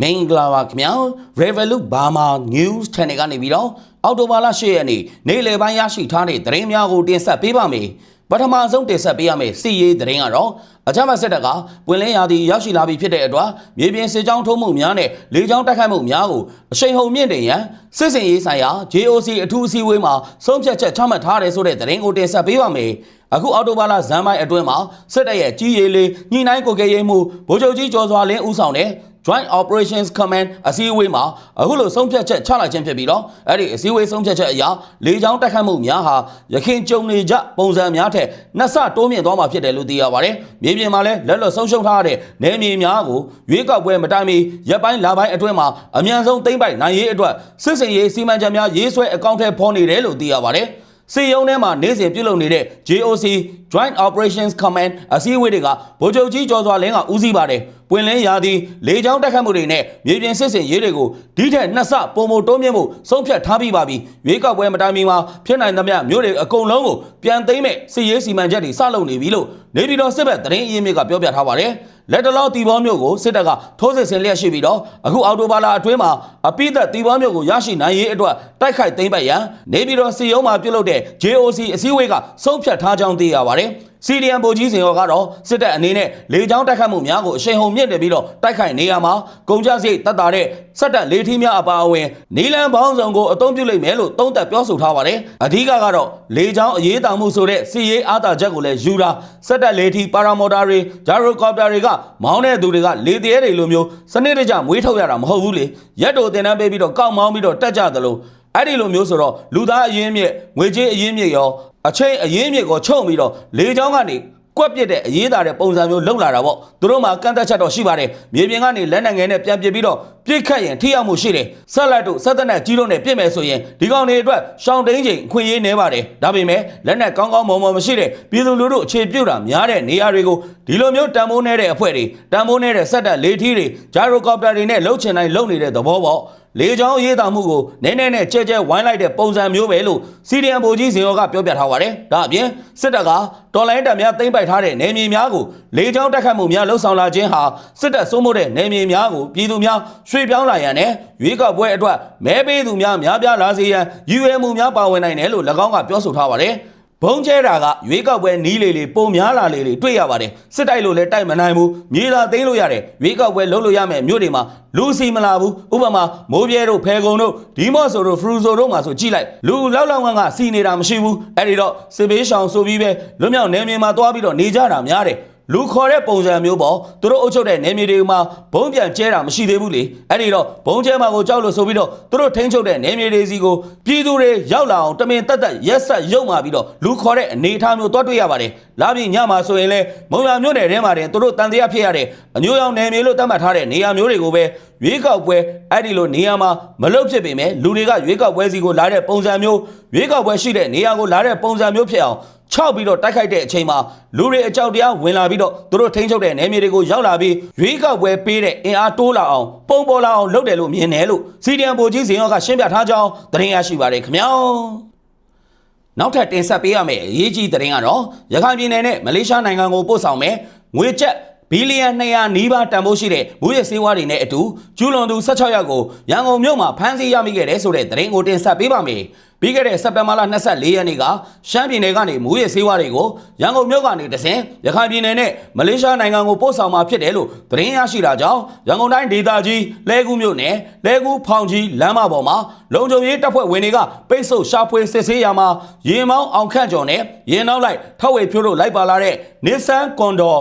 မင်္ဂလာပါခင်ဗျာ Revolut Burma News Channel ကနေပြီးတော့အော်တိုဘာလ10ရက်နေ့နေ့လယ်ပိုင်းရရှိထားတဲ့သတင်းများကိုတင်ဆက်ပေးပါမယ်ပထမဆုံးတင်ဆက်ပေးရမယ့်စီရေးသတင်းကတော့အကြမ်းဖက်စစ်တပ်ကပွင့်လင်းရာသီရောက်ရှိလာပြီဖြစ်တဲ့အတွက်မြေပြင်စစ်ကြောင်းထုံးမှုများနဲ့လေကြောင်းတိုက်ခိုက်မှုများကိုအရှိန်ဟုန်မြင့်တင်ရန်စစ်စင်ရေးဆိုင်ရာ JOC အထူးအစည်းအဝေးမှာဆုံးဖြတ်ချက်ချမှတ်ထားတယ်ဆိုတဲ့သတင်းကိုတင်ဆက်ပေးပါမယ်အခုအော်တိုဘာလဇန်မိုင်အတွင်းမှာစစ်တပ်ရဲ့ကြီးရေးလေးညှိနှိုင်းကိုကြရေးမှုဗိုလ်ချုပ်ကြီးကျော်စွာလင်းဦးဆောင်တဲ့ Joint Operations Command အစည်းအဝေးမှာအခုလိုဆုံးဖြတ်ချက်ချလိုက်ခြင်းဖြစ်ပြီးတော့အဲ့ဒီအစည်းအဝေးဆုံးဖြတ်ချက်အရလေကြောင်းတိုက်ခတ်မှုများဟာရခိုင်ကြုံနေကြပုံစံများထက်နှစ်ဆတိုးမြင့်သွားမှာဖြစ်တယ်လို့သိရပါတယ်။မြေပြင်မှာလည်းလက်လွတ်ဆုံးရှုံးထားတဲ့နယ်မြေများကိုရွေးကောက်ပွဲမတိုင်မီရက်ပိုင်းလပိုင်းအတွင်းမှာအမြန်ဆုံးသိမ့်ပိုက်နိုင်ရေးအတွက်စစ်စင်ရေးစီမံချက်များရေးဆွဲအကောင့်ထဲဖော်နေတယ်လို့သိရပါတယ်။စီယုံထဲမှာနေ့စဉ်ပြုလုပ်နေတဲ့ JOC Joint Operations Command အစည်းအဝေးတွေကဗိုလ်ချုပ်ကြီးကျော်စွာလင်းကဦးစီးပါတယ်။ ပွင့်လင်းရာသီလေကြောင်းတိုက်ခတ်မှုတွေနဲ့မြေပြင်စစ်စင်ရေးတွေကိုဒီထက်နှစ်ဆပုံမတိုးမြင့်မှုဆုံးဖြတ်ထားပြီးပါပြီ။ရွေးကောက်ပွဲမတိုင်မီမှာဖြစ်နိုင်သမျှမျိုးတွေအကုန်လုံးကိုပြန်သိမ်းမဲ့စစ်ရေးစီမံချက်တွေစလုပ်နေပြီလို့နေပြည်တော်စစ်ဘက်သတင်းအရင်းမြစ်ကပြောပြထားပါတယ်။လက်တလောတီဘောမျိုးကိုစစ်တပ်ကထိုးစစ်ဆင်လျက်ရှိပြီးတော့အခုအော်တိုဘာလာအတွင်းမှာအပိသက်တီဘောမျိုးကိုရရှိနိုင်ရေးအတွက်တိုက်ခိုက်သိမ်းပိုက်ရန်နေပြည်တော်စီယုံမှာပြုလုပ်တဲ့ JOC အစည်းအဝေးကဆုံးဖြတ်ထားကြောင်းသိရပါတယ်။ CDM ဗိုလ်ကြီးစင်ရောကတော့စစ်တပ်အနေနဲ့လေကြောင်းတိုက်ခတ်မှုများကိုအရှိန်ဟုန်မြင့်တယ်ပြီးတော့တိုက်ခိုက်နေရမှာကုန်ကြစရိတ်တက်တာတဲ့စက်တပ်လေထီးများအပါအဝင်နီလန်ပေါင်းစုံကိုအသုံးပြုလိမ့်မယ်လို့သုံးသပ်ပြောဆိုထားပါတယ်အဓိကကတော့လေကြောင်းအရေးတောင်မှုဆိုတဲ့စီရေးအားတာချက်ကိုလည်းယူတာစက်တပ်လေထီးပါရာမော်တာတွေဂျာရိုကော်ပတာတွေကမောင်းတဲ့သူတွေကလေတရေတွေလိုမျိုးစနစ်တကျမွေးထုတ်ရတာမဟုတ်ဘူးလေရက်တိုတင်တန်းပေးပြီးတော့ကောက်မောင်းပြီးတော့တက်ကြသလို အဲ့ဒီလိုမျိုးဆိုတော့လူသားအရင်းမြစ်ငွေကြေးအရင်းမြစ်ရောအချိန်အရင်းမြစ်ကိုချုပ်ပြီးတော့လေကြောင်းကနေကွက်ပြစ်တဲ့အရေးသားတဲ့ပုံစံမျိုးလောက်လာတာပေါ့သူတို့မှာကန့်သက်ချက်တော့ရှိပါတယ်မြေပြင်ကနေလက်နက်ငယ်နဲ့ပြန်ပစ်ပြီးတော့ပြစ်ခတ်ရင်ထိရောက်မှုရှိတယ်ဆက်လက်တို့ဆက်သက်နဲ့ကြီးလုံးနဲ့ပြစ်မယ်ဆိုရင်ဒီကောင်တွေအတွက်ရှောင်းတိန်ချိန်ခွင့်ရေးနေပါတယ်ဒါပေမဲ့လက်နက်ကောင်းကောင်းမုံမုံမရှိတဲ့ပြည်သူလူထုအခြေပြုတာများတဲ့နေရာတွေကိုဒီလိုမျိုးတန်ဖိုးနေတဲ့အဖွဲ့တွေတန်ဖိုးနေတဲ့ဆက်တက်လေထီးတွေဂျာရိုကော်ပတာတွေနဲ့လှုပ်ချင်တိုင်းလှုပ်နေတဲ့သဘောပေါ့ လေချောင်းရေးတာမှုကိုနည်းနည်းနဲ့ကြဲကြဲဝိုင်းလိုက်တဲ့ပုံစံမျိုးပဲလို့စီဒီအမ်ဗိုလ်ကြီးဇင်ရောကပြောပြထားပါတယ်။ဒါအပြင်စစ်တပ်ကတော်လိုင်းတပ်များသိမ်းပိုက်ထားတဲ့နယ်မြေများကိုလေချောင်းတက်ခတ်မှုများလှုပ်ဆောင်လာခြင်းဟာစစ်တပ်စိုးမိုးတဲ့နယ်မြေများကိုပြည်သူများရွှေ့ပြောင်းလာရန်နဲ့ရွေးကောက်ပွဲအတွက်မဲပေးသူများများပြားလာစေရန်ရည်ရွယ်မှုများပါဝင်နိုင်တယ်လို့၎င်းကပြောဆိုထားပါတယ်။ ဘုံကျဲတာကရွေးကောက်ပွဲနီးလေလေပုံများလာလေလေတွေ့ရပါတယ်စစ်တိုက်လို့လည်းတိုက်မနိုင်ဘူးမြေသာသိမ်းလို့ရတယ်ရွေးကောက်ပွဲလုပ်လို့ရမယ်မြို့တွေမှာလူစီမလာဘူးဥပမာမိုးပြဲတို့ဖဲကုံတို့ဒီမော့ဆိုတို့ဖရူဆိုတို့မှာဆိုကြည့်လိုက်လူလောက်လောက်ငန်းကစီနေတာမရှိဘူးအဲ့ဒီတော့စစ်ဘေးရှောင်ဆိုပြီးပဲလွတ်မြောက်နေမြေမှာသွားပြီးတော့နေကြတာများတယ် လူခေါ်တဲ့ပုံစံမျိုးပေါ့သူတို့အုပ်ချုပ်တဲ့နေမြေတွေမှာဘုံပြန်ကျဲတာမရှိသေးဘူးလေအဲ့ဒီတော့ဘုံကျဲမှာကိုကြောက်လို့ဆိုပြီးတော့သူတို့ထိန်းချုပ်တဲ့နေမြေတွေစီကိုပြည်သူတွေရောက်လာအောင်တမင်တက်တက်ရက်ဆက်ရုပ်မာပြီးတော့လူခေါ်တဲ့အနေအထားမျိုးတွားတွေ့ရပါတယ်လာပြီးညမှာဆိုရင်လေမုံရမြို့နယ်ထဲမှာတင်သူတို့တန်တရားဖြစ်ရတဲ့အမျိုးရောင်နေမြေလို့သတ်မှတ်ထားတဲ့နေရာမျိုးတွေကိုပဲ ရွေးကောက်ပွဲအဲ့ဒီလိုနေရာမှာမလုတ်ဖြစ်ပေမဲ့လူတွေကရွေးကောက်ပွဲစီကိုလာတဲ့ပုံစံမျိုးရွေးကောက်ပွဲရှိတဲ့နေရာကိုလာတဲ့ပုံစံမျိုးဖြစ်အောင်ခြောက်ပြီးတော့တိုက်ခိုက်တဲ့အချိန်မှာလူတွေအကြောက်တရားဝင်လာပြီးတော့သူတို့ထိန်းချုပ်တဲ့နယ်မြေတွေကိုရောက်လာပြီးရွေးကောက်ပွဲပေးတဲ့အင်အားတိုးလာအောင်ပုံပေါ်လာအောင်လုပ်တယ်လို့မြင်တယ်လို့စီဒီအမ်ဗိုလ်ကြီးစင်ရောကရှင်းပြထားကြောင်းသတင်းရရှိပါတယ်ခင်ဗျာနောက်ထပ်တင်ဆက်ပေးရမယ့်အရေးကြီးသတင်းကတော့ရခိုင်ပြည်နယ်နဲ့မလေးရှားနိုင်ငံကိုပို့ဆောင်မယ်ငွေကျပ် ဘီလီယံ200နီးပါးတန်ဖိုးရှိတဲ့မူရစေးဝါးတွေနဲ့အတူကျူးလွန်သူ16ယောက်ကိုရန်ကုန်မြို့မှာဖမ်းဆီးရမိခဲ့တဲ့ဆိုတဲ့သတင်းကိုတင်ဆက်ပေးပါမယ်။ပြီးခဲ့တဲ့စက်တင်ဘာလ24ရက်နေ့ကရှမ်းပြည်နယ်ကနေမူရစေးဝါးတွေကိုရန်ကုန်မြို့ကနေတဆင်ရခိုင်ပြည်နယ်နဲ့မလေးရှားနိုင်ငံကိုပို့ဆောင်มาဖြစ်တယ်လို့သတင်းရရှိတာကြောင့်ရန်ကုန်တိုင်းဒေသကြီးလဲကူးမြို့နယ်လဲကူးဖောင်ကြီးလမ်းမပေါ်မှာလုံခြုံရေးတပ်ဖွဲ့ဝင်တွေကပိတ်ဆို့ရှာဖွေစစ်ဆေးရမှာရင်မောင်းအောင်ခန့်ကျော်နဲ့ရင်နောက်လိုက်ထောက်ဝေဖြိုးတို့လိုက်ပါလာတဲ့ Nissan Condor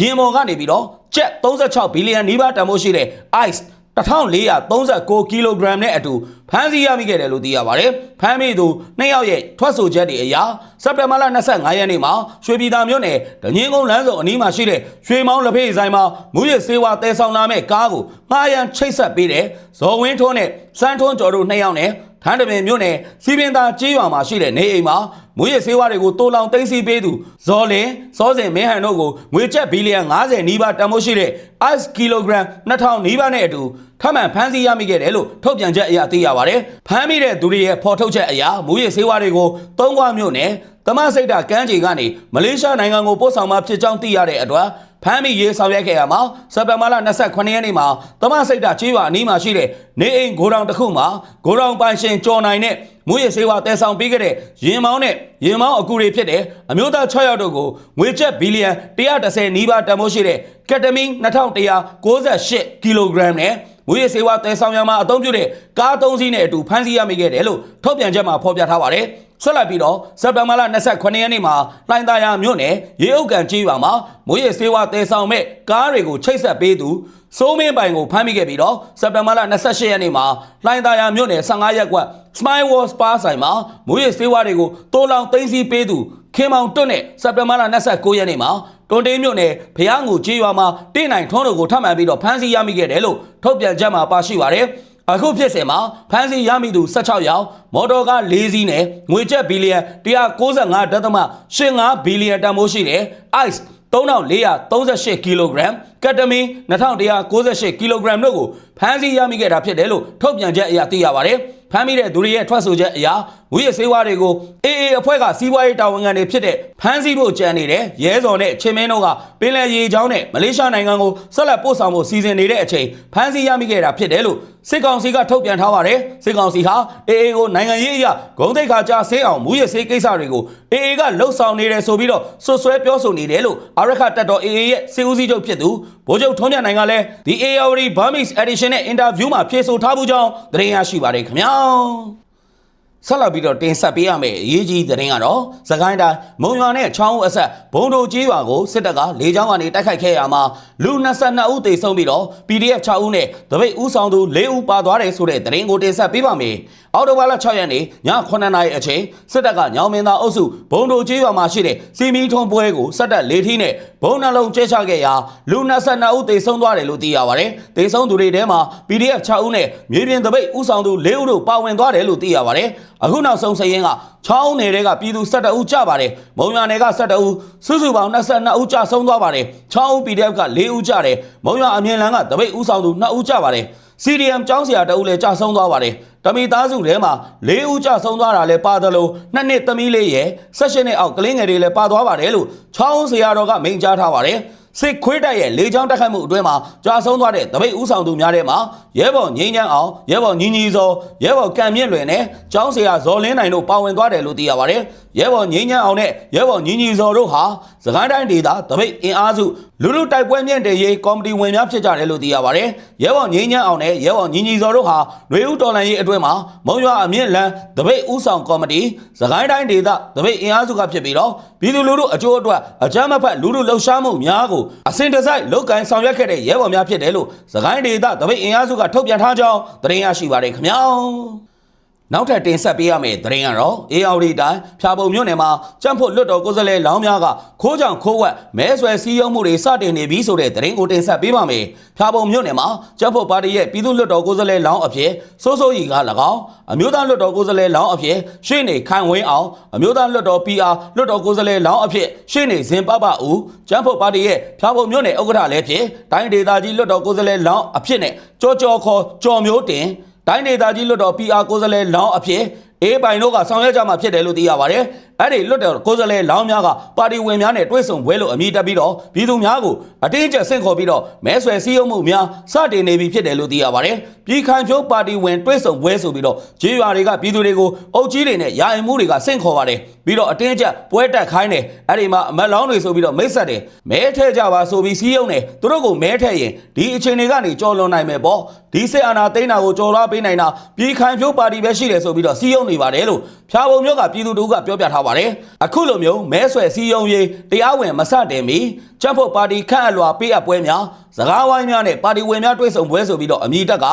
ရင်မော်ကနေပြီးတော့ကျက်36ဘီလီယံနီးပါးတန်ဖိုးရှိတဲ့ ice 1439ကီလိုဂရမ်နဲ့အတူဖမ်းဆီးရမိခဲ့တယ်လို့သိရပါတယ်။ဖမ်းမိသူနှစ်ယောက်ရဲ့ထွက်ဆိုချက်တွေအရစက်တင်ဘာလ25ရက်နေ့မှာရွှေပြည်သာမြို့နယ်ဒညင်းကုန်းလမ်းစုံအနီးမှာရှိတဲ့ရွှေမောင်းလက်ဖေးဆိုင်မှာမူရစေဝါတဲဆောင်လာမဲ့ကားကိုငှားရန်ချိတ်ဆက်ပေးတဲ့ဇော်ဝင်းထွန်းနဲ့စန်းထွန်းကျော်တို့နှစ်ယောက်နဲ့ ထန်းတပင်မြို့နယ်စီပင်သာကြေးရွာမှာရှိတဲ့နေအိမ်မှာမွေးရဆေးဝါးတွေကိုတိုးလောင်သိမ်းဆည်းပေးသူဇော်လင်စောစင်မင်းဟန်တို့ကိုငွေကျပ်ဘီလီယံ90နီးပါးတန်ဖိုးရှိတဲ့ ice ကီလိုဂရမ်2000နီးပါးနဲ့အတူထပ်မံဖမ်းဆီးရမိခဲ့တယ်လို့ထုတ်ပြန်ချက်အရသိရပါတယ်။ဖမ်းမိတဲ့သူတွေရဲ့ဖော်ထုတ်ချက်အရမူရဆေးဝါးတွေကိုသုံးခွမြို့နယ်တမစိတ်တာကမ်းခြေကနေမလေးရှားနိုင်ငံကိုပို့ဆောင်มาဖြစ်ကြောင်းသိရတဲ့အတွက် ဖဖမ်းမိရေးဆောင်ရွက်ခဲ့ရမှာစက်တဘာလ29ရက်နေ့မှာတမစိတ်တာချေးပါအနီးမှာရှိတဲ့နေအိမ်ဂိုဒေါင်တစ်ခုမှာဂိုဒေါင်ပိုင်ရှင်ကျော်နိုင်တဲ့မူရစေဝါတဲဆောင်ပေးခဲ့တဲ့ရင်မောင်းနဲ့ရင်မောင်းအကူတွေဖြစ်တဲ့အမျိုးသား6ယောက်တို့ကိုငွေကျပ်ဘီလီယံ130နီးပါးတန်ဖိုးရှိတဲ့ကက်တမင်း2198ကီလိုဂရမ်နဲ့မူရစေဝါတဲဆောင်ရမှာအသုံးပြုတဲ့ကားသုံးစီးနဲ့အတူဖမ်းဆီးရမိခဲ့တယ်လို့ထုတ်ပြန်ချက်မှာဖော်ပြထားပါတယ် ဆက်လက်ပြီးတော့စက်တဘာလ29ရက်နေ့မှာလိုင်သာယာမြို့နယ်ရေအုပ်ကန်ကြီးရွာမှာမွေးရစေဝါတဲဆောင်မဲ့ကားတွေကိုချိတ်ဆက်ပေးသူစိုးမင်းပိုင်ကိုဖမ်းမိခဲ့ပြီးတော့စက်တဘာလ28ရက်နေ့မှာလိုင်သာယာမြို့နယ်15ရပ်ကွက် Smile Wall Spa ဆိုင်မှာမွေးရစေဝါတွေကိုတိုးလောင်သိမ်းဆည်းပေးသူခင်မောင်တွတ်နဲ့စက်တဘာလ29ရက်နေ့မှာတွန်တေးမြို့နယ်ဖျားငူကြီးရွာမှာတင်းနိုင်ထွန်းတို့ကိုထပ်မံပြီးတော့ဖမ်းဆီးရမိခဲ့တယ်လို့ထုတ်ပြန်ချက်မှာပါရှိပါတယ် အခုဖြစ်စဉ်မှာဖမ်းဆီးရမိသူ16ယောက်မော်တော်ကား၄စီးနဲ့ငွေကျပ်ဘီလီယံ195.85ဘီလီယံတန်ဖိုးရှိတဲ့ ICE 3438ကီလိုဂရမ်ကက်တမင်း2198ကီလိုဂရမ်တို့ကိုဖမ်းဆီးရမိခဲ့တာဖြစ်တယ်လို့ထုတ်ပြန်ချက်အရသိရပါတယ်ဖမ်းမိတဲ့သူတွေရဲ့ထွက်ဆိုချက်အရ ငွေရစေးဝါးတွေကို AA အဖွဲ့ကစီးပွားရေးတာဝန်ခံတွေဖြစ်တဲ့ဖမ်းဆီးဖို့ကြံနေတဲ့ရဲစော်နဲ့ချင်းမင်းတို့ကပင်လယ်ရေချောင်းနဲ့မလေးရှားနိုင်ငံကိုဆက်လက်ပို့ဆောင်ဖို့စီစဉ်နေတဲ့အချိန်ဖမ်းဆီးရမိခဲ့တာဖြစ်တယ်လို့စစ်ကောင်စီကထုတ်ပြန်ထားပါတယ်စစ်ကောင်စီဟာ AA ကိုနိုင်ငံရေးအရဂုံတိတ်ခါကြားဆေးအောင်မူရစေးကိစ္စတွေကို AA ကလှုပ်ဆောင်နေတယ်ဆိုပြီးတော့ဆွဆွဲပြောဆိုနေတယ်လို့အာရခတက်တော် AA ရဲ့စေဦးစီးချုပ်ဖြစ်သူဗိုလ်ချုပ်ထွန်းမြတ်နိုင်ကလည်းဒီ AOD Burmese Edition နဲ့ interview မှာဖြေဆိုထားမှုကြောင်းသတင်းရရှိပါတယ်ခင်ဗျာ ဆက်လက်ပြီးတော့တင်ဆက်ပေးရမယ့်အရေးကြီးသတင်းကတော့သခိုင်းတိုင်းမုံရွာနဲ့ချောင်းဦးအဆက်ဘုံတို့ကြီးရွာကိုစစ်တပ်ကလေကြောင်းကနေတိုက်ခိုက်ခဲ့ရမှာလူ22ဦးသေဆုံးပြီးတော့ PDF 6ဦးနဲ့တပိတ်ဦးဆောင်သူ4ဦးပါသွားတယ်ဆိုတဲ့သတင်းကိုတင်ဆက်ပေးပါမယ်။အောက်တိုဘာလ6ရက်နေ့ည9:00နာရီအချိန်စစ်တပ်ကညောင်မင်းသားအုပ်စုဘုံတို့ကြီးရွာမှာရှိတဲ့စီမီထုံပွဲကိုစက်တပ်လေထီးနဲ့ဘုံနှလုံးကျဲချခဲ့ရာလူ22ဦးသေဆုံးသွားတယ်လို့သိရပါတယ်။သေဆုံးသူတွေထဲမှာ PDF 6ဦးနဲ့မြေပြင်တပိတ်ဦးဆောင်သူ4ဦးတို့ပါဝင်သွားတယ်လို့သိရပါတယ်။အခုနောက်ဆုံးစရင်ကချောင်းနယ်တွေကပြည်သူ12ဦးကြပါတယ်။မုံရွာနယ်က12ဦးစုစုပေါင်း22ဦးကြဆုံးသွားပါတယ်။ချောင်းဦး PDF က4ဦးကြတယ်။မုံရွာအမြင့်လန်းကတပိတ်ဦးဆောင်သူ2ဦးကြပါတယ်။ CDM ကျောင်းဆရာတဦးလည်းကြဆုံးသွားပါတယ်။တမီသားစုထဲမှာ၄ဦးကြဆုံးသွားတာလည်းပါသလိုနှစ်နှစ်သမီးလေးရဲ့၁၈နှစ်အောက်ကလေးငယ်တွေလည်းပါသွားပါတယ်လို့ချောင်းဆရာတော်ကမိန့်ကြားထားပါတယ်။ စစ်ခွေးတိုက်ရဲ့လေကြောင်းတက်ခိုက်မှုအတွင်းမှာကြာဆုံးသွားတဲ့တပိတ်ဦးဆောင်သူများထဲမှာရဲဘော်ငိမ့်ချမ်းအောင်ရဲဘော်ညီညီစောရဲဘော်ကံမြင့်လွင်နဲ့ကျောင်းဆရာဇော်လင်းနိုင်တို့ပါဝင်သွားတယ်လို့သိရပါတယ်။ရဲဘော်ငိမ့်ချမ်းအောင်နဲ့ရဲဘော်ညီညီစောတို့ဟာစကိုင်းတိုင်းဒေသတပိတ်အင်အားစုလူလူတိုက်ပွဲမြင့်တဲ့ရေးကော်မတီဝင်များဖြစ်ကြတယ်လို့သိရပါတယ်။ရဲဘော်ငိမ့်ချမ်းအောင်နဲ့ရဲဘော်ညီညီစောတို့ဟာຫນွေဦးတော်လန်ရေးအတွင်းမှာမုံရွာအမြင့်လန်းတပိတ်ဦးဆောင်ကော်မတီစကိုင်းတိုင်းဒေသတပိတ်အင်အားစုကဖြစ်ပြီးတော့ပြည်သူလူထုအကျိုးအတွက်အကြမ်းမဖက်လူထုလှုပ်ရှားမှုများကိုအစင်တစိုက်လုတ်ကန်ဆောင်ရွက်ခဲ့တဲ့ရဲဘော်များဖြစ်တယ်လို့စကိုင်းဒေသတပိတ်အင်အားစုကထုတ်ပြန်ထားကြောင်းသတင်းရရှိပါတယ်ခင်ဗျာ နောက်ထပ်တင်ဆက်ပေးရမယ့်သတင်းကတော့ AOD တိုင်းဖြာပုံမြို့နယ်မှာကြံ့ဖို့လွတ်တော်ကိုယ်စားလှယ်လောင်းများကခိုးကြောင်ခိုးဝက်မဲဆွယ်စည်းရုံးမှုတွေစတင်နေပြီဆိုတဲ့သတင်းကိုတင်ဆက်ပေးပါမယ်။ဖြာပုံမြို့နယ်မှာကြံ့ဖို့ပါတီရဲ့ပြည်သူ့လွတ်တော်ကိုယ်စားလှယ်လောင်းအဖြစ်စိုးစိုးရီက၎င်းအမျိုးသားလွတ်တော်ကိုယ်စားလှယ်လောင်းအဖြစ်ရှေ့နေခိုင်ဝင်းအောင်အမျိုးသားလွတ်တော် PR လွတ်တော်ကိုယ်စားလှယ်လောင်းအဖြစ်ရှေ့နေဇင်ပပဦးကြံ့ဖို့ပါတီရဲ့ဖြာပုံမြို့နယ်ဥက္ကဋ္ဌလည်းဖြစ်တိုင်းဒေသကြီးလွတ်တော်ကိုယ်စားလှယ်လောင်းအဖြစ်နဲ့ကြောကြောခေါ်ကြော်မျိုးတင် တိုင်းဒေသကြီးလွတ်တော် PR ကိုယ်စားလှယ်လောင်းအဖြစ်အေးပိုင်တို့ကဆောင်ရွက်ကြမှာဖြစ်တယ်လို့သိရပါတယ်။အဲ့ဒီလွတ်တော်ကိုယ်စားလှယ်လောင်းများကပါတီဝင်များနဲ့တွဲဆုံပွဲလို့အမည်တက်ပြီးတော့ပြည်သူများကိုအတင်းကျပ်ဆင့်ခေါ်ပြီးတော့မဲဆွယ်စည်းရုံးမှုများစတင်နေပြီဖြစ်တယ်လို့သိရပါတယ်။ပြည်ခိုင်ဖြိုးပါတီဝင်တွဲဆုံပွဲဆိုပြီးတော့ဂျေးရွာတွေကပြည်သူတွေကိုအုပ်ကြီးတွေနဲ့ယာယီမှုတွေကဆင့်ခေါ်ပါတယ်။ပြီးတော့အတင်းကျပ်ပွဲတက်ခိုင်းတယ်။အဲ့ဒီမှာအမတ်လောင်းတွေဆိုပြီးတော့မိတ်ဆက်တယ်။မဲထဲကြပါဆိုပြီးစည်းရုံးတယ်။သူတို့ကိုမဲထဲရင်ဒီအချိန်တွေကနေကြော်လွန်နိုင်မယ်ပေါ့။ဒီစစ်အာဏာသိမ်းတာကိုကြော်လွှားပေးနိုင်တာပြည်ခိုင်ဖြိုးပါတီပဲရှိတယ်ဆိုပြီးတော့စည်းရုံးနေပါတယ်လို့ဖြာပုံမျိုးကပြည်သူတို့ကပြောပြထားပါတယ်။အခုလိုမျိုးမဲဆွယ်စည်းရုံးရေးတရားဝင်မစတင်မီချက်ဖို့ပါတီခန့်အလွာပေးအပ်ပွဲများစကားဝိုင်းများနဲ့ပါတီဝင်များတွေ့ဆုံပွဲဆိုပြီးတော့အမည်တက်က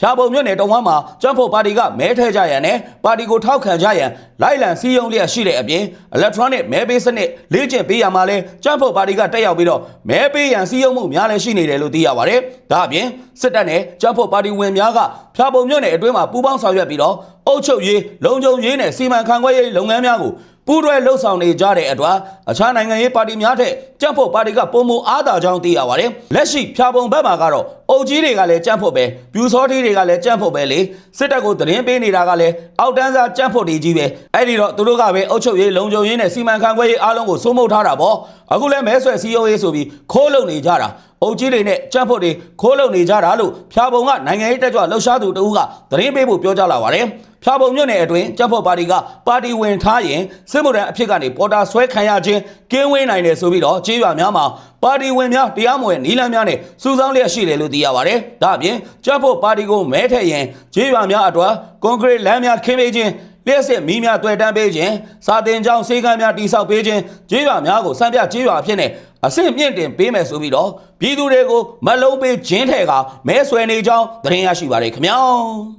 ဖြာပုံမြို့နယ်တုံဝမ်းမှာကျန်းဖို့ပါတီကမဲထဲကြရန်နဲ့ပါတီကိုထောက်ခံကြရန်လိုက်လံစည်းရုံးလျက်ရှိတဲ့အပြင် electronic မဲပေးစနစ်လေ့ကျင့်ပေးရမှာလဲကျန်းဖို့ပါတီကတက်ရောက်ပြီးတော့မဲပေးရန်စည်းရုံးမှုများလည်းရှိနေတယ်လို့သိရပါတယ်။ဒါအပြင်စစ်တပ်နဲ့ကျန်းဖို့ပါတီဝင်များကဖြာပုံမြို့နယ်အတွင်းမှာပူးပေါင်းဆောင်ရွက်ပြီးတော့အုပ်ချုပ်ရေးလုံခြုံရေးနဲ့စီမံခန့်ခွဲရေးလုပ်ငန်းများကို ပူးတွဲလှုပ်ဆောင်နေကြတဲ့အတွက်အခြားနိုင်ငံရေးပါတီများထက်ကြက်ဖို့ပါတီကပုံမအားသာကြောင်းသိရပါတယ်လက်ရှိဖြာပုံဘက်မှာကတော့အုပ်ကြီးတွေကလည်းကြက်ဖို့ပဲပြူစောထီးတွေကလည်းကြက်ဖို့ပဲလေစစ်တပ်ကိုသတင်းပေးနေတာကလည်းအောက်တန်းစားကြက်ဖို့တွေကြီးပဲအဲ့ဒီတော့သူတို့ကပဲအုပ်ချုပ်ရေးလုံခြုံရေးနဲ့စီမံခန့်ခွဲရေးအားလုံးကိုစိုးမိုးထားတာပေါ့အခုလည်းမဲဆွယ်စီယိုရေးဆိုပြီးခိုးလုံနေကြတာ အုပ်ကြီးတွေနဲ့ကြက်ဖို့တွေခိုးလုံနေကြတာလို့ဖြာပုံကနိုင်ငံရေးတက်ကြွလှုပ်ရှားသူတဦးကသတင်းပေးဖို့ပြောကြားလာပါတယ်ဖြာပုံမြို့နယ်အတွင်းကြက်ဖို့ပါတီကပါတီဝင်ထားရင်စစ်မှုထမ်းအဖြစ်ကနေပေါ်တာဆွဲခံရခြင်းကင်းဝေးနိုင်တယ်ဆိုပြီးတော့ကြေးရွာများမှာပါတီဝင်များတရားမဝင်နီလန်းများနဲ့စူးစောင်းလျက်ရှိတယ်လို့သိရပါတယ်။ဒါအပြင်ကြက်ဖို့ပါတီကိုမဲထည့်ရင်ကြေးရွာများအတွက်ကွန်ကရစ်လမ်းများခင်းပေးခြင်း လျှက်စစ်မီးများတွေ့တန်းပေးခြင်းစာတင်ကြောင်းစေကမ်းများတိစောက်ပေးခြင်းကြေးရွာများကိုစံပြကြေးရွာအဖြစ်နဲ့အဆင့်မြင့်တင်ပေးမယ်ဆိုပြီးတော့ပြည်သူတွေကိုမလုံးပေးခြင်းထဲကမဲဆွယ်နေကြောင်းသတင်းရရှိပါတယ်ခင်ဗျာ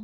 ။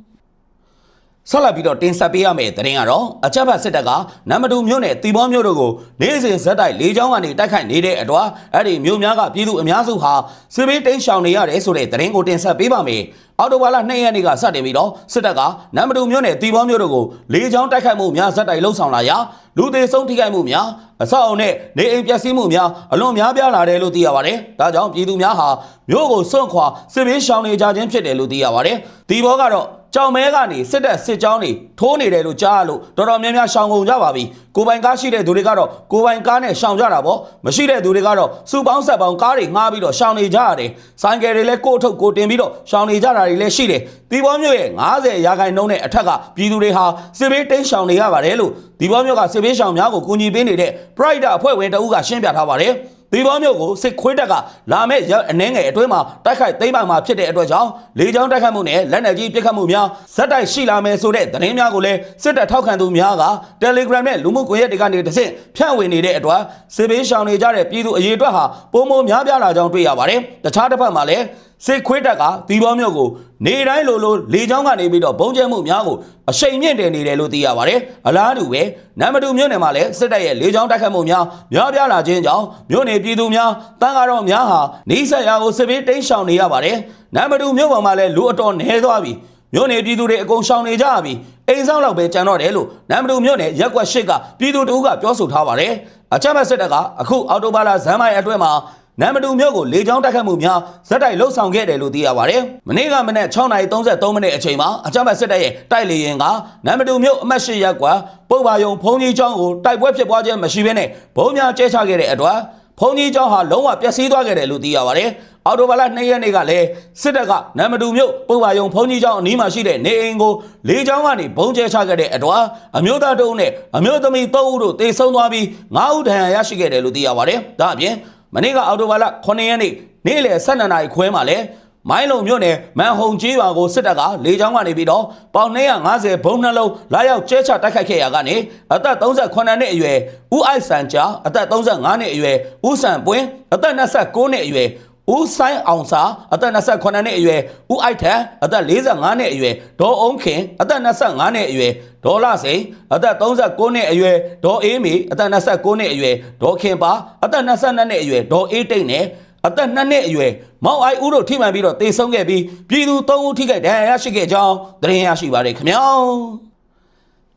ဆက်လက်ပြီးတော့တင်ဆက်ပေးရမယ့်သတင်းကတော့အကြမ်းဖက်စစ်တပ်ကနမ်မတူမြို့နယ်တီဘောမြို့တို့ကိုနေ့စဉ်ဇက်တိုက်လေးချောင်းကနေတိုက်ခိုက်နေတဲ့အတွက်အဲ့ဒီမြို့များကပြည်သူအများစုဟာစစ်ဘေးတိမ်းရှောင်နေရတယ်ဆိုတဲ့သတင်းကိုတင်ဆက်ပေးပါမယ်။အော်တိုဘာလ2ရက်နေ့ကစတင်ပြီးတော့စစ်တပ်ကနမ်မတူမြို့နယ်တီဘောမြို့တို့ကိုလေးချောင်းတိုက်ခိုက်မှုများဇက်တိုက်လှုံ့ဆော်လာရာလူသေးဆုံးထိခိုက်မှုများအဆောက်အုံနဲ့နေအိမ်ပျက်စီးမှုများအလွန်များပြားလာတယ်လို့သိရပါတယ်။ဒါကြောင့်ပြည်သူများဟာမြို့ကိုစွန့်ခွာစစ်ဘေးရှောင်နေကြခြင်းဖြစ်တယ်လို့သိရပါတယ်။တီဘောကတော့ ကြောင်မဲကနေစစ်တပ်စစ်ကြောင်းတွေထိုးနေတယ်လို့ကြားရလို့တော်တော်များများရှောင်ကုန်ကြပါပြီကိုပိုင်ကားရှိတဲ့သူတွေကတော့ကိုပိုင်ကားနဲ့ရှောင်ကြတာပေါ့မရှိတဲ့သူတွေကတော့စုပေါင်းဆက်ပေါင်းကားတွေငှားပြီးတော့ရှောင်နေကြရတယ်ဆိုင်ကယ်တွေလည်းကိုယ့်ထုတ်ကိုတင်ပြီးတော့ရှောင်နေကြတာတွေလည်းရှိတယ်ဒီဘောမျိုးရဲ့90ရာခိုင်နှုန်းနဲ့အထက်ကပြည်သူတွေဟာစစ်ဘေးတိမ်းရှောင်နေရပါတယ်လို့ဒီဘောမျိုးကစစ်ဘေးရှောင်များကိုကူညီပေးနေတဲ့ Pride အဖွဲ့ဝင်တအုပ်ကရှင်းပြထားပါတယ် ဒီဘောမျိုးကိုစစ်ခွေးတက်ကလာမဲ့ရက်အနှဲငယ်အတွင်းမှာတိုက်ခိုက်သိမ်းပိုင်မှာဖြစ်တဲ့အတွက်ကြောင့်လေကြောင်းတိုက်ခိုက်မှုနဲ့လက်နက်ကြီးပစ်ခတ်မှုများဇက်တိုက်ရှိလာမယ်ဆိုတဲ့သတင်းများကိုလည်းစစ်တပ်ထောက်ခံသူများက Telegram နဲ့လူမှုကွန်ရက်တွေကနေတစ်ဆင့်ဖြန့်ဝေနေတဲ့အတွက်စစ်ဘေးရှောင်နေကြတဲ့ပြည်သူအရေးအတွက်ဟာပုံမများပြားလာကြောင်းတွေ့ရပါတယ်။တခြားတစ်ဖက်မှာလည်း စစ်ခွေးတက်ကဒီဘောမျိုးကိုနေတိုင်းလိုလိုလေကြောင်းကနေပြီးတော့ဘုံကျဲမှုများကိုအရှိန်မြင့်တင်နေတယ်လို့သိရပါတယ်။အလားတူပဲနမ်မတူမြို့နယ်မှာလည်းစစ်တပ်ရဲ့လေကြောင်းတိုက်ခတ်မှုများများပြားလာခြင်းကြောင့်မြို့နယ်ပြည်သူများတန်ကားတော်များဟာနေဆက်ရာကိုစစ်ဘေးတိမ်းရှောင်နေရပါတယ်။နမ်မတူမြို့ပေါ်မှာလည်းလူအတော်နှဲသွားပြီ။မြို့နယ်ပြည်သူတွေအကုန်ရှောင်နေကြပြီ။အိမ်ဆောင်လောက်ပဲကြံတော့တယ်လို့နမ်မတူမြို့နယ်ရက်ကွက်ရှိကပြည်သူတို့ကပြောဆိုထားပါတယ်။အကြမ်းဖက်စစ်တပ်ကအခုအော်တိုဘာလဇန်မိုင်အတွင်းမှာ နမ်မတူမြို့ကိုလေကြောင်းတိုက်ခတ်မှုများဇက်တိုက်လှုပ်ဆောင်ခဲ့တယ်လို့သိရပါတယ်။မနေ့ကမနေ့6:33မိနစ်အချိန်မှာအကြမ်းဖက်စစ်တပ်ရဲ့တိုက်လေရင်ကနမ်မတူမြို့အမှတ်၈ရပ်ကွက်ပုတ်ပါယုံဖုံကြီးကျောင်းကိုတိုက်ပွဲဖြစ်ပွားခြင်းမရှိဘဲနဲ့ဘုံများကျဲချခဲ့တဲ့အတွက်ဖုံကြီးကျောင်းဟာလုံးဝပျက်စီးသွားခဲ့တယ်လို့သိရပါတယ်။အော်တိုဘာလ2ရက်နေ့ကလည်းစစ်တပ်ကနမ်မတူမြို့ပုတ်ပါယုံဖုံကြီးကျောင်းအနီးမှာရှိတဲ့နေအိမ်ကိုလေကြောင်းကနေဘုံကျဲချခဲ့တဲ့အတွက်အမျိုးသားတအုပ်နဲ့အမျိုးသမီး3ဦးတို့တေဆုံးသွားပြီး9ဦးဒဏ်ရာရရှိခဲ့တယ်လို့သိရပါတယ်။ဒါအပြင် မနေ့ကအော်တိုဘာလ9ရက်နေ့နေ့လယ်12နာရီခွဲမှာလဲမိုင်းလုံမြို့နယ်မန်ဟုံကြီးရွာကိုစစ်တပ်ကလေကြောင်းကနေပြီးတော့ပေါင်250ဘုံနှလုံးလာရောက်ကျဲချတိုက်ခိုက်ခဲ့ရာကနေအသက်38နှစ်အရွယ်ဦးအိုက်ဆန်ချာအသက်35နှစ်အရွယ်ဦးဆန်ပွင်းအသက်29နှစ်အရွယ် ဦးဆိုင်အောင်စာအသက်28နှစ်အရွယ်ဦးအိုက်ထန်အသက်45နှစ်အရွယ်ဒေါ်အုံးခင်အသက်25နှစ်အရွယ်ဒေါ်လာစိန်အသက်39နှစ်အရွယ်ဒေါ်အေးမီအသက်29နှစ်အရွယ်ဒေါ်ခင်ပါအသက်22နှစ်အရွယ်ဒေါ်အေးတိတ်နဲ့အသက်2နှစ်အရွယ်မောင်အိုင်ဦးတို့ထိမှန်ပြီးတော့တေဆုံးခဲ့ပြီးပြည်သူ3ဦးထိခိုက်ဒဏ်ရာရရှိခဲ့ကြောင်းသတင်းရရှိပါတယ်ခင်ဗျာ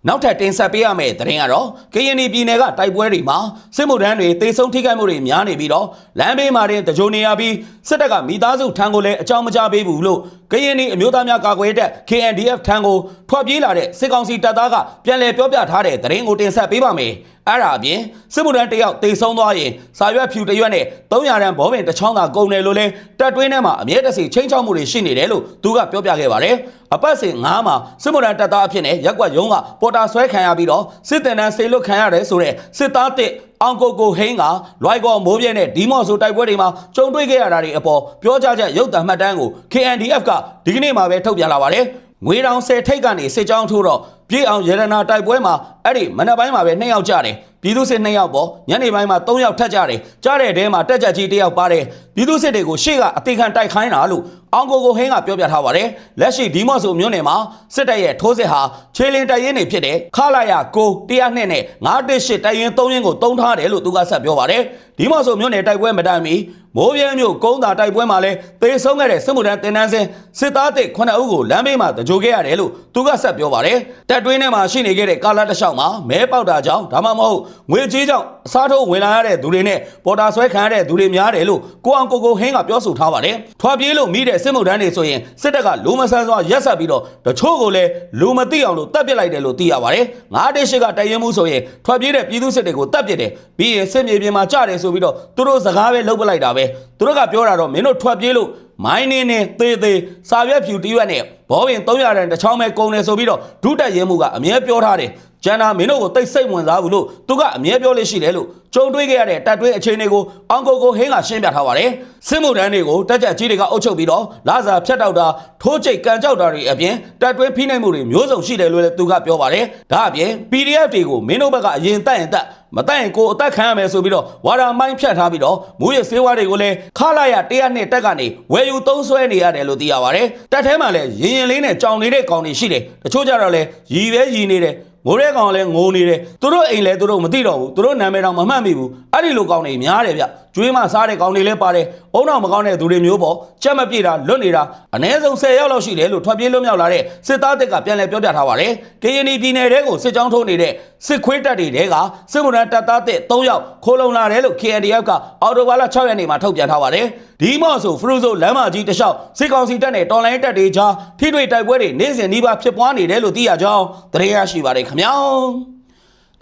နောက်ထပ်တင်ဆက်ပေးရမယ့်သတင်းကတော့ကရင်ပြည်နယ်ကတိုက်ပွဲတွေမှာစစ်မှုထမ်းတွေတေဆုံးထိခိုက်မှုတွေများနေပြီးတော့လမ်းဘေးမှာတင်တကြိုနေရပြီးစစ်တပ်ကမိသားစုထံကိုလည်းအကြောင်းမကြားပေးဘူးလို့ ကရင်အမျိုးသားများကာကွယ်တပ် KNDF ထံကိုထွက်ပြေးလာတဲ့စစ်ကောင်စီတပ်သားကပြန်လည်ပြောပြထားတဲ့သတင်းကိုတင်ဆက်ပေးပါမယ်။အဲ့ဒါအပြင်စစ်မှုထမ်းတယောက်တေဆုံးသွားရင်စာရွက်ဖြူတစ်ရွက်နဲ့300ရန်ဘောပင်တစ်ချောင်းသာကုန်တယ်လို့လဲတပ်တွင်းထဲမှာအမြဲတစေချင်းချောက်မှုတွေရှိနေတယ်လို့သူကပြောပြခဲ့ပါတယ်။အပတ်စဉ်9မှာစစ်မှုထမ်းတပ်သားအဖြစ်နဲ့ရက်ကွက်ရုံးကပေါ်တာဆွဲခံရပြီးတော့စစ်တင်တန်းဆေလွတ်ခံရတယ်ဆိုတဲ့စစ်သားတစ် အောင်ကိုကိုဟင်းကလွိုက်ကောမိုးပြဲနဲ့ဒီမော့ဆိုတိုက်ပွဲတွေမှာကြုံတွေ့ခဲ့ရတာတွေအပေါ်ပြောကြားချက်ရုပ်သံမှတ်တမ်းကို KNDF ကဒီကနေ့မှာပဲထုတ်ပြန်လာပါတယ်။ငွေတောင်ဆယ်ထိတ်ကနေစစ်ကြောင်းထိုးတော့ပြေအောင်ရတနာတိုက်ပွဲမှာအဲ့ဒီမနက်ပိုင်းမှာပဲနှစ်ယောက်ကြတယ် ပြည်သူစစ်နှစ်ယောက်ပေါ့ညနေပိုင်းမှာ၃ယောက်ထပ်ကြတယ်ကြားတဲ့တဲမှာတက်ကြကြီးတစ်ယောက်ပါတယ်ပြည်သူစစ်တွေကိုရှေ့ကအသေးခံတိုက်ခိုင်းတာလို့အောင်ကိုကိုဟင်းကပြောပြထားပါတယ်လက်ရှိဒီမော့ဆိုမြို့နယ်မှာစစ်တပ်ရဲ့ထိုးစစ်ဟာခြေလင်းတိုက်ရင်တွေဖြစ်တဲ့ခလာရကို102နဲ့918တိုက်ရင်3ရင်ကိုတုံးထားတယ်လို့သူကဆက်ပြောပါတယ်ဒီမော့ဆိုမြို့နယ်တိုက်ပွဲမတိုင်မီမိုးပြဲမြို့ကုန်းသာတိုက်ပွဲမှာလည်းသေဆုံးခဲ့တဲ့စစ်မှုထမ်းတင်နန်းစင်စစ်သားတစ်9ဦးကိုလမ်းဘေးမှာတကြိုခဲ့ရတယ်လို့သူကဆက်ပြောပါတယ်တက်တွင်းထဲမှာရှိနေခဲ့တဲ့ကာလာတစ်လျှောက်မှာမဲပေါက်တာကြောင့်ဒါမှမဟုတ်ငွေကြေးကြောင့်အစားထိုးဝင်လာရတဲ့သူတွေနဲ့ပေါ်တာဆွဲခံရတဲ့သူတွေများတယ်လို့ကိုအောင်ကိုကိုဟင်းကပြောဆိုထားပါတယ်ထွာပြေးလို့မိတဲ့စစ်မှုထမ်းတွေဆိုရင်စစ်တပ်ကလူမဆန်းစွာရက်ဆက်ပြီးတော့တချို့ကိုလည်းလူမသိအောင်လို့တပ်ပစ်လိုက်တယ်လို့သိရပါတယ်ငါးတစ်ရှိကတိုက်ရင်မှုဆိုရင်ထွာပြေးတဲ့ပြည်သူစစ်တွေကိုတပ်ပစ်တယ်ပြီးရင်စစ်မြေပြင်မှာကြတယ်ဆိုပြီးတော့သူတို့စကားပဲလုပ်ပလိုက်တာပဲသူတို့ကပြောတာတော့မင်းတို့ထွာပြေးလို့မိုင်းနေနဲ့သေးသေးစာရွက်ဖြူတရွက်နဲ့ဘောပင်300တန်တစ်ချောင်းပဲကုန်တယ်ဆိုပြီးတော့ဒုတက်ရဲမှုကအမြဲပြောထားတယ် ကျန်တာမင်းတို့ကိုတိတ်စိတ်ဝင်စားဘူးလို့သူကအမြဲပြောလို့ရှိတယ်လို့ကြုံတွေ့ခဲ့ရတဲ့တပ်တွင်းအခြေအနေကိုအောင်ကိုကိုဟင်းကရှင်းပြထားပါတယ်စစ်မှုထမ်းတွေကိုတက်ကြကြီးတွေကအုပ်ချုပ်ပြီးတော့လာစာဖြတ်တောက်တာထိုးချိတ်ကန်ကြောက်တာတွေအပြင်တပ်တွင်းဖိနှိပ်မှုတွေမျိုးစုံရှိတယ်လို့လည်းသူကပြောပါတယ်ဒါအပြင် PDF တွေကိုမင်းတို့ဘက်ကအရင်တက်ရင်တက်မတက်ရင်ကိုအသက်ခံရမယ်ဆိုပြီးတော့ဝါရာမိုင်းဖြတ်ထားပြီးတော့မူရစေးဝါးတွေကိုလည်းခလာရ100နှစ်တက်ကနေဝယ်ယူသုံးဆွဲနေရတယ်လို့သိရပါတယ်တက်ထဲမှာလည်းရင်ရင်လေးနဲ့ကြောင်နေတဲ့ကောင်တွေရှိတယ်တချို့ကြတော့လည်းရီပဲရီနေတယ် ငိုတဲ့ကောင်လည်းငိုနေတယ်သူတို့အိမ်လည်းသူတို့မသိတော့ဘူးသူတို့နာမည်တော့မမှတ်မိဘူးအဲ့ဒီလိုကောင်တွေများတယ်ဗျ ကျွေးမစားတဲ့ကောင်တွေလည်းပါတယ်အုံတော့မကောင်းတဲ့သူတွေမျိုးပေါ့ကြက်မပြေတာလွတ်နေတာအ ਨੇ ဆုံး10ရောက်လောက်ရှိတယ်လို့ထွက်ပြေးလွတ်မြောက်လာတဲ့စစ်သားတစ်ကပြန်လည်ပြောပြထားပါတယ်ကရင်ပြည်နယ်တဲကိုစစ်ကြောင်းထိုးနေတဲ့စစ်ခွေးတပ်တွေတဲကစစ်မှုထမ်းတပ်သားတစ်3ယောက်ခိုးလုံလာတယ်လို့ KNDF ကအော်တိုဘာလ6ရက်နေ့မှာထုတ်ပြန်ထားပါတယ်ဒီမော့ဆိုဖရူဆိုလမ်းမကြီးတစ်လျှောက်စစ်ကောင်စီတပ်နဲ့တော်လိုင်းတပ်တွေကြားထိတွေ့တိုက်ပွဲတွေနေ့စဉ်နှီးပါဖြစ်ပွားနေတယ်လို့သိရကြောင်းသတင်းရရှိပါတယ်ခင်ဗျာ